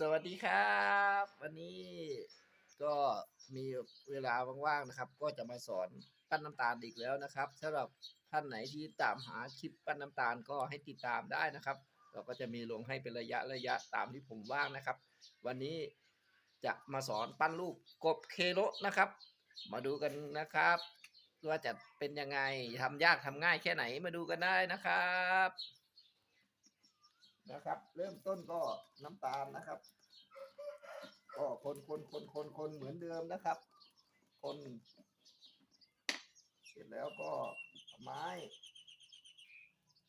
สวัสดีครับ วันนี้ก็มีเวลาว่างๆนะครับ ก็จะมาสอนปั้นน้ำตาลอีกแล้วนะครับสำหรับท่านไหนที่ตามหาคลิปปั้นน้ำตาลก็ให้ติดตามได้นะครับ เราก็จะมีลงให้เป็นระยะระยะตามที่ผมว่างนะครับ วันนี้จะมาสอนปั้นรูปกบเคโลนะครับ มาดูกันนะครับว่าจะเป็นยังไงทำยากทำง่ายแค่ไหนมาดูกันได้นะครับ นะครับ เริ่มต้นก็น้ำตาลนะครับ ก็คนคนคนคนคนเหมือนเดิมนะครับ คน เสร็จแล้วก็ไม้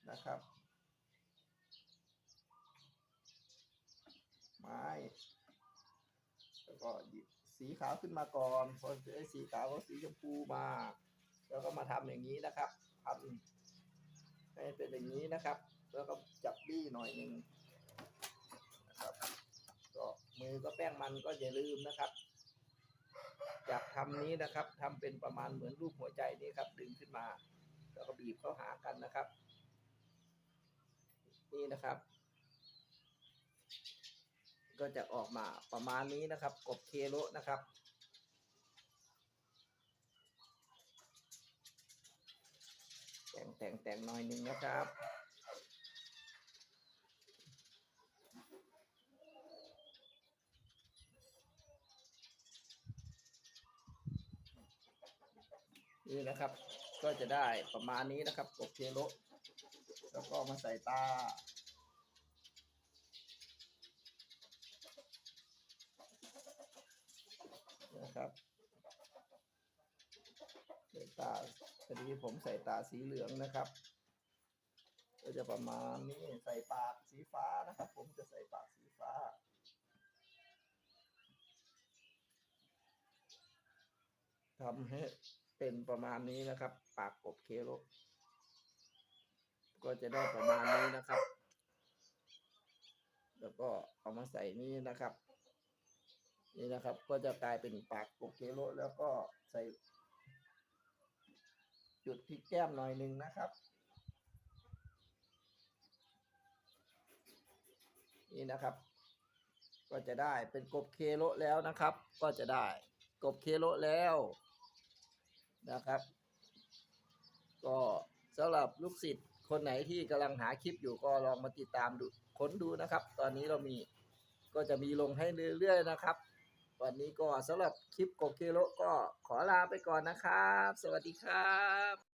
นะครับ ไม้ แล้วก็หยิบสีขาวขึ้นมาก่อนพอได้สีขาวก็สีชมพูมา แล้วก็มาทำอย่างนี้นะครับทำให้เป็นอย่างนี้นะครับ แล้วก็จับบี้หน่อยหนึ่งนะครับก็มือก็แป้งมันก็อย่าลืมนะครับ จากทำนี้นะครับทำเป็นประมาณเหมือนรูปหัวใจนี้ครับ ดึงขึ้นมา แล้วก็บีบเข้าหากันนะครับ นี่นะครับ ก็จะออกมาประมาณนี้นะครับ กบเคโลนะครับแต่งแต่งแต่งหน่อยหนึ่งนะครับ นี่นะครับ ก็จะได้ประมาณนี้นะครับกบเคโลแล้วก็มาใส่ตา นะครับใส่ตาพอดีผมใส่ตาสีเหลืองนะครับ ก็จะประมาณนี้ใส่ปากสีฟ้านะครับ ผมจะใส่ปากสีฟ้าทำให้ เป็นประมาณนี้นะครับ ปากกบเคโลก็จะได้ประมาณนี้นะครับ แล้วก็เอามาใส่นี่นะครับ นี่นะครับ ก็จะกลายเป็นปากกบเคโลแล้วก็ใส่ จุดที่แก้มหน่อยหนึ่งนะครับนี่นะครับ ก็จะได้เป็นกบเคโลแล้วนะครับ ก็จะได้กบเคโลแล้ว นะครับ ก็สำหรับลูกศิษย์คนไหนที่กำลังหาคลิปอยู่ก็ลองมาติดตามดูค้นดูนะครับ ตอนนี้เรามีก็จะมีลงให้เรื่อยๆนะครับ วันนี้ก็สำหรับคลิปกเกโลก็ขอลาไปก่อนนะครับ สวัสดีครับ